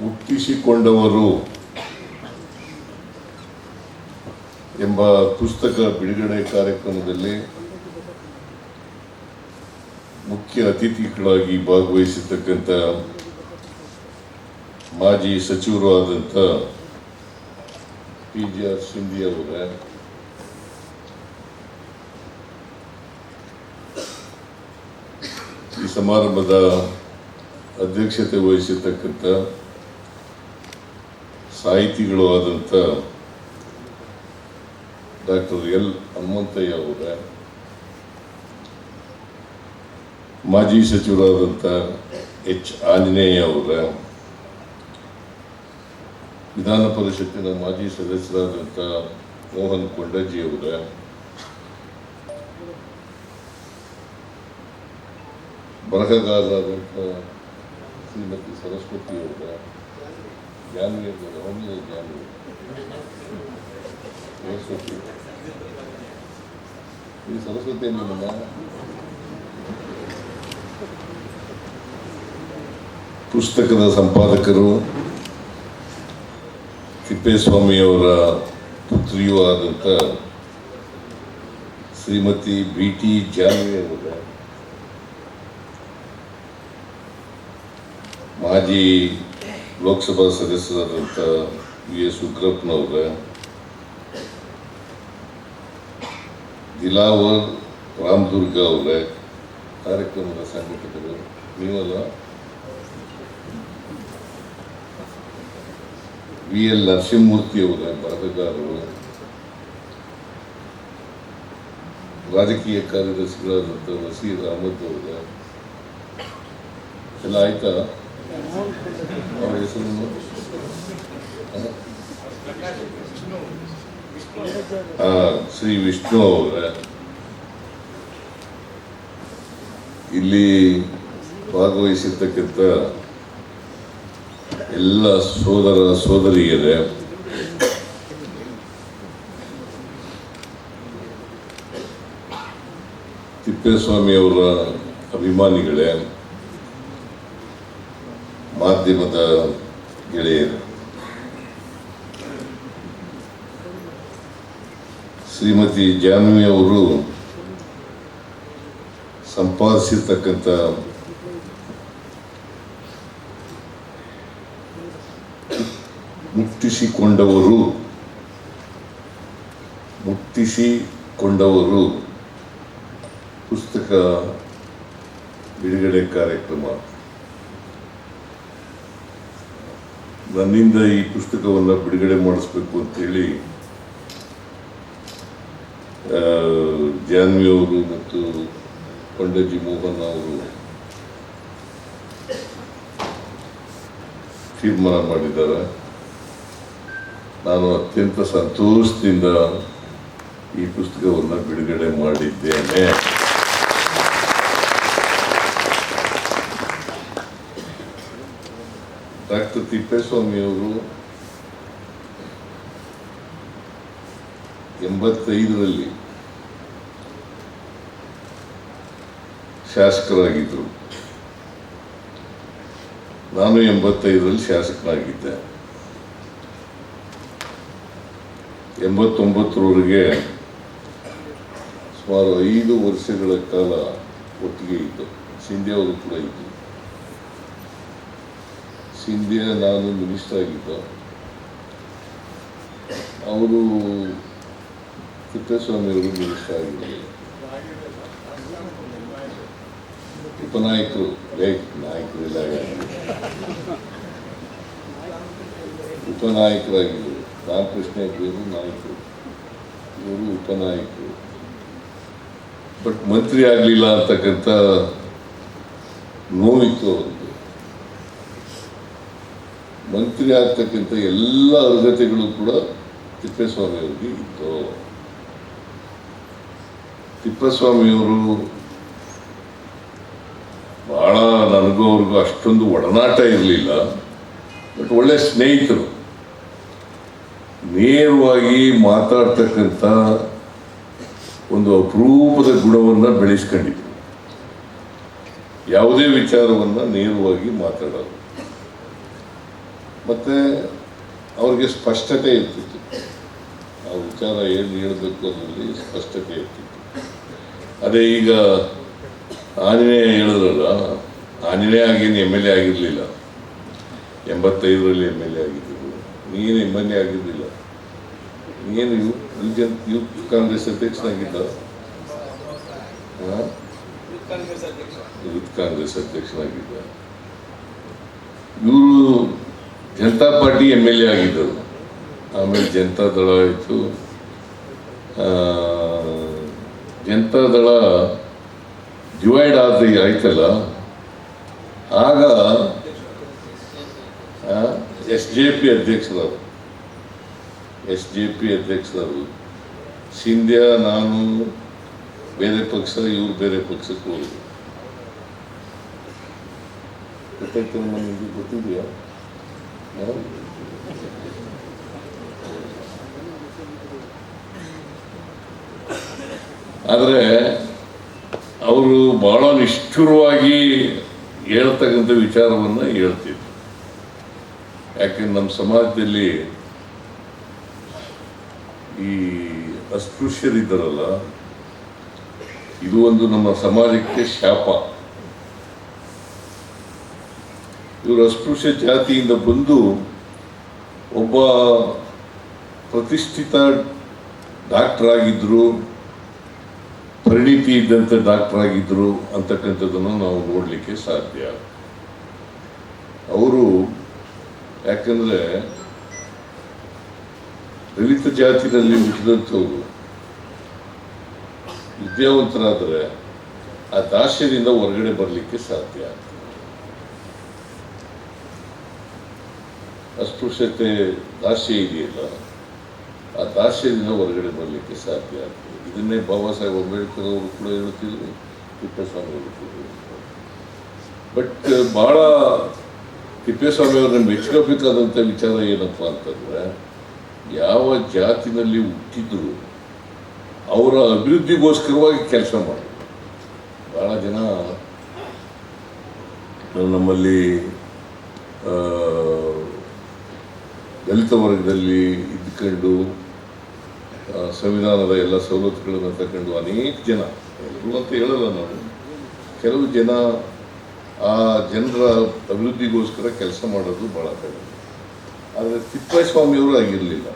ಹುಟ್ಟಿಸಿಕೊಂಡವರು ಎಂಬ ಪುಸ್ತಕ ಬಿಡುಗಡೆ ಕಾರ್ಯಕ್ರಮದಲ್ಲಿ ಮುಖ್ಯ ಅತಿಥಿಗಳಾಗಿ ಭಾಗವಹಿಸಿರ್ತಕ್ಕಂಥ ಮಾಜಿ ಸಚಿವರು ಆದಂಥ ಪಿ ಜಿ ಆರ್ ಸಿಂಧಿ ಅವರ, ಈ ಸಮಾರಂಭದ ಅಧ್ಯಕ್ಷತೆ ವಹಿಸಿರ್ತಕ್ಕಂಥ ಸಾಹಿತಿಗಳು ಆದಂಥ ಡಾಕ್ಟರ್ ಎಲ್ ಹನುಮಂತಯ್ಯ ಅವರ, ಮಾಜಿ ಸಚಿವರಾದಂಥ ಎಚ್ ಆಂಜನೇಯ ಅವರ, ವಿಧಾನ ಪರಿಷತ್ತಿನ ಮಾಜಿ ಸದಸ್ಯರಾದಂಥ ಮೋಹನ್ ಕೊಂಡಜ್ಜಿ ಅವರ ಬರಹಗಾರರಾದಂಥ ಶ್ರೀಮತಿ ಸರಸ್ವತಿ ಅವರ ಹೋಮಿಯ ಜಾನ್ವಿ ಸರಸ್ವತಿ ಈ ಸರಸ್ವತಿ ನಿಮ್ಮನ್ನ ಪುಸ್ತಕದ ಸಂಪಾದಕರು ತಿಪ್ಪೇಸ್ವಾಮಿಯವರ ಪುತ್ರಿಯೂ ಆದಂಥ ಶ್ರೀಮತಿ ಬಿ ಟಿ ಜಾನ್ವಿ ಮಾಜಿ ಲೋಕಸಭಾ ಸದಸ್ಯರಾದಂಥ ವಿ ಎಸ್ ಉಗ್ರಪ್ಪನವ್ರೆ ದಿಲಾವರ್ ರಾಮದುರ್ಗ ಅವರೇ, ಕಾರ್ಯಕ್ರಮದ ಸಂಘಟಕರು ನೀವಲ್ಲ ವಿ ಎಲ್ ನರಸಿಂಹಮೂರ್ತಿ ಅವರ ಬರಹಗಾರರು ರಾಜಕೀಯ ಕಾರ್ಯದರ್ಶಿಗಳಾದಂಥ ವಸೀರ್ ಅಹಮದ್ ಅವರೇ. ಎಲ್ಲ ಆಯ್ತಾ? ಶ್ರೀ ವಿಷ್ಣು ಅವರ. ಇಲ್ಲಿ ಭಾಗವಹಿಸಿರ್ತಕ್ಕಂಥ ಎಲ್ಲ ಸೋದರ ಸೋದರಿಯರೇ ತಿಪ್ಪೇಸ್ವಾಮಿ ಅವರ ಅಭಿಮಾನಿಗಳೇ ಮಾಧ್ಯಮದ ಗೆಳೆಯರು. ಶ್ರೀಮತಿ ಜಾನ್ವಿ ಅವರು ಸಂಪಾದಿಸಿರ್ತಕ್ಕಂಥ ಮುಟ್ಟಿಸಿಕೊಂಡವರು ಮುಟ್ಟಿಸಿಕೊಂಡವರು ಪುಸ್ತಕ ಬಿಡುಗಡೆ ಕಾರ್ಯಕ್ರಮ. ನನ್ನಿಂದ ಈ ಪುಸ್ತಕವನ್ನು ಬಿಡುಗಡೆ ಮಾಡಿಸ್ಬೇಕು ಅಂತೇಳಿ ಜಾನ್ವಿ ಅವರು ಮತ್ತು ಪಂಡಜಿ ಮೋಹನ್ ಅವರು ತೀರ್ಮಾನ ಮಾಡಿದ್ದಾರೆ. ನಾನು ಅತ್ಯಂತ ಸಂತೋಷದಿಂದ ಈ ಪುಸ್ತಕವನ್ನು ಬಿಡುಗಡೆ ಮಾಡಿದ್ದೇನೆ. ಡಾಕ್ಟರ್ ತಿಪ್ಪೇಸ್ವಾಮಿ ಅವರು ಎಂಬತ್ತೈದರಲ್ಲಿ ಶಾಸಕರಾಗಿದ್ದರು ನಾನು ಎಂಬತ್ತೈದರಲ್ಲಿ ಶಾಸಕನಾಗಿದ್ದೆ ಎಂಬತ್ತೊಂಬತ್ತರವರೆಗೆ ಸುಮಾರು ಐದು ವರ್ಷಗಳ ಕಾಲ ಒಟ್ಟಿಗೆ ಇದ್ದು ಸಿಂಧೆ ಕೂಡ ಇದ್ದರು ಸಿಂಧೆ ನಾನು ಮಿನಿಸ್ಟರ್ ಆಗಿದ್ದ ಅವರು ತಿಪ್ಪೇಸ್ವಾಮಿ ಅವರು ಮಿನಿಸ್ಟರ್ ಆಗಿದ್ದರು ಉಪನಾಯಕರು ನಾಯಕರಿಲ್ಲ ಉಪನಾಯಕರಾಗಿದ್ದರು. ರಾಮಕೃಷ್ಣ ಹೆಗಡೆಯವರು ನಾಯಕರು. ಇವರು ಉಪನಾಯಕರು. ಬಟ್ ಮಂತ್ರಿ ಆಗಲಿಲ್ಲ ಅಂತಕ್ಕಂಥ ನೋವಿತ್ತು ಅವ್ರಿಗೆ ಮಂತ್ರಿ ಆಗ್ತಕ್ಕಂಥ ಎಲ್ಲ ಅರ್ಹತೆಗಳು ಕೂಡ ತಿಪ್ಪೇಸ್ವಾಮಿ ಅವರಿಗೆ ಇತ್ತು. ತಿಪ್ಪೇಸ್ವಾಮಿಯವರು ಬಹಳ ನನಗೂ ಅವ್ರಿಗೂ ಅಷ್ಟೊಂದು ಒಡನಾಟ ಇರಲಿಲ್ಲ. ಬಟ್ ಒಳ್ಳೆ ಸ್ನೇಹಿತರು. ನೇರವಾಗಿ ಮಾತಾಡ್ತಕ್ಕಂಥ ಒಂದು ಅಪರೂಪದ ಗುಣವನ್ನು ಬೆಳೆಸ್ಕೊಂಡಿದ್ರು. ಯಾವುದೇ ವಿಚಾರವನ್ನು ನೇರವಾಗಿ ಮಾತಾಡೋದು. ಮತ್ತು ಅವ್ರಿಗೆ ಸ್ಪಷ್ಟತೆ ಇರ್ತಿತ್ತು. ಆ ವಿಚಾರ ಏನು ಹೇಳಬೇಕು ಅನ್ನೋದ್ರಲ್ಲಿ ಸ್ಪಷ್ಟತೆ ಇರ್ತಿತ್ತು. ಅದೇ ಈಗ ಆಂಜನೇಯ ಹೇಳಿದ್ರಲ್ಲ ಆಂಜನೇಯ ಆಗೇನು ಎಂ ಎಲ್ ಎ ಆಗಿರಲಿಲ್ಲ. ಎಂಬತ್ತೈದರಲ್ಲಿ ಎಂ ಎಲ್ ಎ ಆಗಿದ್ದರು ನೀನು ಎಂ ಎಲ್ ಎ ಆಗಿರಲಿಲ್ಲ. ನೀನು ಯು ಜನ್ ಯೂತ್ ಕಾಂಗ್ರೆಸ್ ಅಧ್ಯಕ್ಷನಾಗಿದ್ದ? ಯೂತ್ ಕಾಂಗ್ರೆಸ್ ಅಧ್ಯಕ್ಷನಾಗಿದ್ದ. ಇವರು Janata party M L A ಆಗಿದ್ದರು ಆಮೇಲೆ ಜನತಾ ದಳ ಆಯಿತು. ಜನತಾ ದಳ ಡಿವೈಡ್ ಆದ ಆಯ್ತಲ್ಲ. ಆಗ ಎಸ್ ಜೆ ಪಿ ಅಧ್ಯಕ್ಷರವರು ಎಸ್ ಜೆ ಪಿ ಅಧ್ಯಕ್ಷರವರು ಸಿಂಧ್ಯಾ, ನಾನು, ಬೇರೆ ಪಕ್ಷ, ಇವ್ರು ಬೇರೆ ಪಕ್ಷಕ್ಕೆ ಹೋಗಿದ್ದೆ ಗೊತ್ತಿದೆಯಾ? ಆದರೆ ಅವರು ಬಹಳ ನಿಷ್ಠುರವಾಗಿ ಹೇಳ್ತಕ್ಕಂಥ ವಿಚಾರವನ್ನು ಹೇಳ್ತಿದ್ರು. ಯಾಕೆಂದ್ರೆ ನಮ್ಮ ಸಮಾಜದಲ್ಲಿ ಈ ಅಸ್ಪೃಶ್ಯರಿದ್ದಾರಲ್ಲ, ಇದು ಒಂದು ನಮ್ಮ ಸಮಾಜಕ್ಕೆ ಶಾಪ. ಇವರು ಅಸ್ಪೃಶ್ಯ ಜಾತಿಯಿಂದ ಬಂದು ಒಬ್ಬ ಪ್ರತಿಷ್ಠಿತ ಡಾಕ್ಟರ್ ಆಗಿದ್ರು, ಪರಿಣಿತಿ ಇದ್ದಂಥ ಡಾಕ್ಟರ್ ಆಗಿದ್ರು ಅಂತಕ್ಕಂಥದ್ದನ್ನು ನಾವು ನೋಡಲಿಕ್ಕೆ ಸಾಧ್ಯ. ಅವರು ಯಾಕಂದರೆ ದಲಿತ ಜಾತಿನಲ್ಲಿ ಹುಟ್ಟಿದಂಥವ್ರು, ವಿದ್ಯಾವಂತರಾದರೆ ಆ ದಾಸ್ಯದಿಂದ ಹೊರಗಡೆ ಬರಲಿಕ್ಕೆ ಸಾಧ್ಯ ಅಸ್ಪೃಶ್ಯತೆ ದಾಸ್ಯ ಇದೆಯಲ್ಲ, ಆ ದಾಸ್ಯದಿಂದ ಹೊರಗಡೆ ಬರಲಿಕ್ಕೆ ಸಾಧ್ಯ ಆಗ್ತದೆ ಇದನ್ನೇ ಬಾಬಾ ಸಾಹೇಬ್ ಅಂಬೇಡ್ಕರ್ ಅವರು ಕೂಡ ಹೇಳುತ್ತಿದ್ರು, ತಿಪ್ಪೇಸ್ವಾಮಿ ಅವರು ಕೂಡ ಹೇಳ್ತಾರೆ. ಬಟ್ ಬಹಳ ತಿಪ್ಪೇಸ್ವಾಮಿ ಅವ್ರನ್ನ ಮೆಚ್ಕೋಬೇಕಾದಂಥ ವಿಚಾರ ಏನಪ್ಪ ಅಂತಂದ್ರೆ, ಯಾವ ಜಾತಿನಲ್ಲಿ ಹುಟ್ಟಿದ್ರು ಅವರ ಅಭಿವೃದ್ಧಿಗೋಸ್ಕರವಾಗಿ ಕೆಲಸ ಮಾಡಿದ್ರು ಬಹಳ ಜನ ನಮ್ಮಲ್ಲಿ ದಲಿತ ವರ್ಗದಲ್ಲಿ ಇದ್ಕೊಂಡು ಸಂವಿಧಾನದ ಎಲ್ಲ ಸವಲತ್ತುಗಳನ್ನು ತಕೊಂಡು ಅನೇಕ ಜನ, ಎಲ್ಲರೂ ಅಂತ ಹೇಳಲ್ಲ ನಾನು, ಕೆಲವು ಜನ ಆ ಜನರ ಅಭಿವೃದ್ಧಿಗೋಸ್ಕರ ಕೆಲಸ ಮಾಡೋದು ಭಾಳ ಕಡಿಮೆ. ಆದರೆ ತಿಪ್ಪೇಸ್ವಾಮಿಯವರು ಆಗಿರಲಿಲ್ಲ.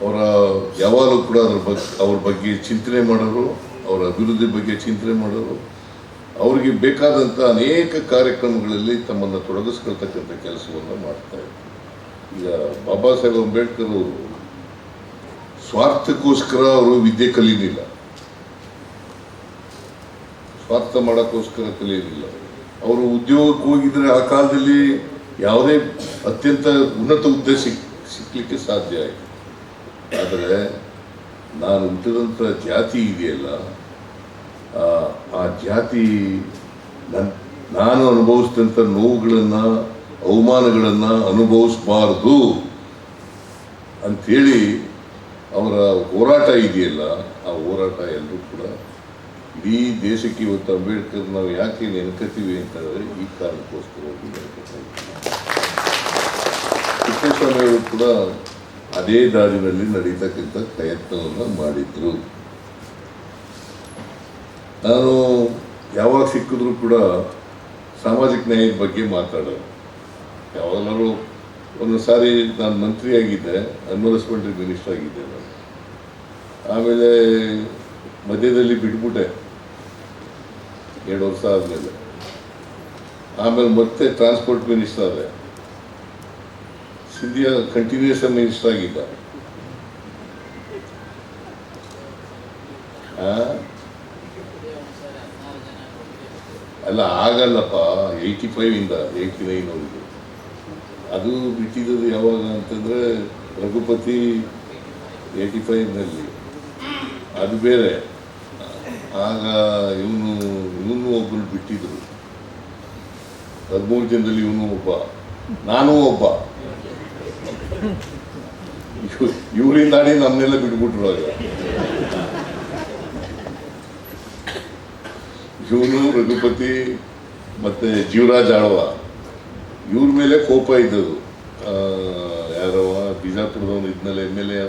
ಅವರ ಯಾವಾಗಲೂ ಕೂಡ ಅದ್ರ ಬಗ್ಗೆ ಅವ್ರ ಬಗ್ಗೆ ಚಿಂತನೆ ಮಾಡೋರು, ಅವರ ಅಭಿವೃದ್ಧಿ ಬಗ್ಗೆ ಚಿಂತನೆ ಮಾಡೋರು, ಅವರಿಗೆ ಬೇಕಾದಂಥ ಅನೇಕ ಕಾರ್ಯಕ್ರಮಗಳಲ್ಲಿ ತಮ್ಮನ್ನು ತೊಡಗಿಸ್ಕೊಳ್ತಕ್ಕಂಥ ಕೆಲಸವನ್ನು ಮಾಡ್ತಾ ಇದ್ರು. ಈಗ ಬಾಬಾ ಸಾಹೇಬ್ ಅಂಬೇಡ್ಕರ್ ಅವರು ಸ್ವಾರ್ಥಕ್ಕೋಸ್ಕರ ಅವರು ವಿದ್ಯೆ ಕಲೀಲಿಲ್ಲ. ಸ್ವಾರ್ಥ ಮಾಡೋಕ್ಕೋಸ್ಕರ ಕಲಿಯಲಿಲ್ಲ. ಅವರು ಉದ್ಯೋಗಕ್ಕೆ ಹೋಗಿದ್ರೆ ಆ ಕಾಲದಲ್ಲಿ ಯಾವುದೇ ಅತ್ಯಂತ ಉನ್ನತ ಹುದ್ದೆ ಸಿಕ್ ಸಿಕ್ಕಲಿಕ್ಕೆ ಸಾಧ್ಯ ಆಯಿತು. ಆದರೆ ನಾನು ಹುಟ್ಟಿದಂಥ ಜಾತಿ ಇದೆಯಲ್ಲ, ಆ- ಜಾತಿ ನಾನು ಅನುಭವಿಸಿದಂಥ ನೋವುಗಳನ್ನು ಅವಮಾನಗಳನ್ನು ಅನುಭವಿಸಬಾರ್ದು ಅಂಥೇಳಿ ಅವರ ಹೋರಾಟ ಇದೆಯಲ್ಲ, ಆ ಹೋರಾಟ ಎಲ್ಲರೂ ಕೂಡ ಇಡೀ ದೇಶಕ್ಕೆ ಇವತ್ತು ಅಂಬೇಡ್ಕರ್ ನಾವು ಯಾಕೆ ನೆನ್ಕತೀವಿ ಅಂತಂದರೆ ಈ ಕಾರಣಕ್ಕೋಸ್ಕರ ನೆನ್ಕೋತಾ ತಿಪ್ಪೇಸ್ವಾಮಿ ಅವರು ಕೂಡ ಅದೇ ದಾರಿನಲ್ಲಿ ನಡೀತಕ್ಕಂಥ ಪ್ರಯತ್ನವನ್ನು ಮಾಡಿದ್ರು. ನಾನು ಯಾವಾಗ ಸಿಕ್ಕಿದ್ರು ಕೂಡ ಸಾಮಾಜಿಕ ನ್ಯಾಯದ ಬಗ್ಗೆ ಮಾತಾಡೋದು. ಯಾವಾಗಲಾದ್ರು ಒಂದು ಸಾರಿ ನಾನು ಮಂತ್ರಿ ಆಗಿದ್ದೆ ಅನ್ವರ್ಸ್ಮೆಂಟ್ರಿ ಮಿನಿಸ್ಟರ್ ಆಗಿದ್ದೆ ನಾನು. ಆಮೇಲೆ ಮಧ್ಯದಲ್ಲಿ ಬಿಟ್ಬಿಟ್ಟೆ. ಎರಡು ವರ್ಷ ಆದಮೇಲೆ. ಆಮೇಲೆ ಮತ್ತೆ ಟ್ರಾನ್ಸ್ಪೋರ್ಟ್ ಮಿನಿಸ್ಟರ್ ಆದೆ. ಸಿದ್ಧಿಯ ಕಂಟಿನ್ಯೂಸ್ ಮಿನಿಸ್ಟರ್ ಆಗಿದ್ದ? ಅಲ್ಲ, ಆಗಲ್ಲಪ್ಪ. ಏಯ್ಟಿ ಫೈವ್ ಇಂದ ಏಯ್ಟಿ ನೈನ್ ವರೆಗೂ ಅದು ಬಿಟ್ಟಿದ್ದು ಯಾವಾಗ ಅಂತಂದ್ರೆ ರಘುಪತಿ ಏಯ್ಟಿ ಫೈವ್ನಲ್ಲಿ ಅದು ಬೇರೆ. ಆಗ ಇವನು ಇವನು ಒಬ್ಬರು ಬಿಟ್ಟಿದ್ರು. ಹದಿಮೂರು ಜನದಲ್ಲಿ ಇವನು ಒಬ್ಬ. ನಾನು ಒಬ್ಬ. ಇವರಿಂದಾಡಿ ನಮ್ಮನ್ನೆಲ್ಲ ಬಿಟ್ಬಿಟ್ರು ಆಗ. ಇವನು, ರಘುಪತಿ ಮತ್ತೆ ಜೀವರಾಜ್ ಆಳ್ವ. ಇವ್ರ ಮೇಲೆ ಕೋಪ ಇದ್ದದು. ಯಾರವ ಬಿಜಾಪುರದವನು ಇದ್ನಲ್ಲ ಎಂ ಎಲ್ ಎ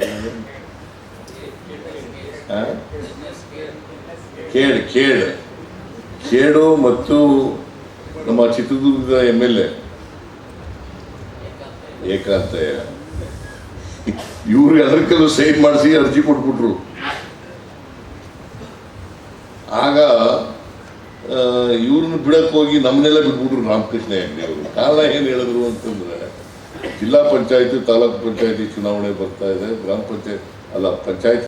ಕೇಡ್ ಕೇಳು ಕೇಡು ಮತ್ತು ನಮ್ಮ ಚಿತ್ರದುರ್ಗದ ಎಂ ಎಲ್ ಎ. ಏಕಾಂತಯ್ಯ. ಇವ್ರು ಸೈನ್ ಮಾಡಿಸಿ ಅರ್ಜಿ ಕೊಟ್ಬಿಟ್ರು. ಆಗ ಇವ್ರನ್ನ ಬಿಡಕ್ ಹೋಗಿ ನಮ್ಮನ್ನೆಲ್ಲ ಬಿಟ್ಬಿಟ್ರು ರಾಮಕೃಷ್ಣ ಹೆಗ್ಡೆ ಅವರು. ಕಾರಣ ಏನು ಹೇಳಿದ್ರು ಅಂತಂದ್ರೆ, ಜಿಲ್ಲಾ ಪಂಚಾಯತಿ, ತಾಲೂಕು ಪಂಚಾಯತಿ ಚುನಾವಣೆ ಬರ್ತಾ ಇದೆ, ಗ್ರಾಮ ಪಂಚಾಯತ್, ಅಲ್ಲ, ಪಂಚಾಯತ್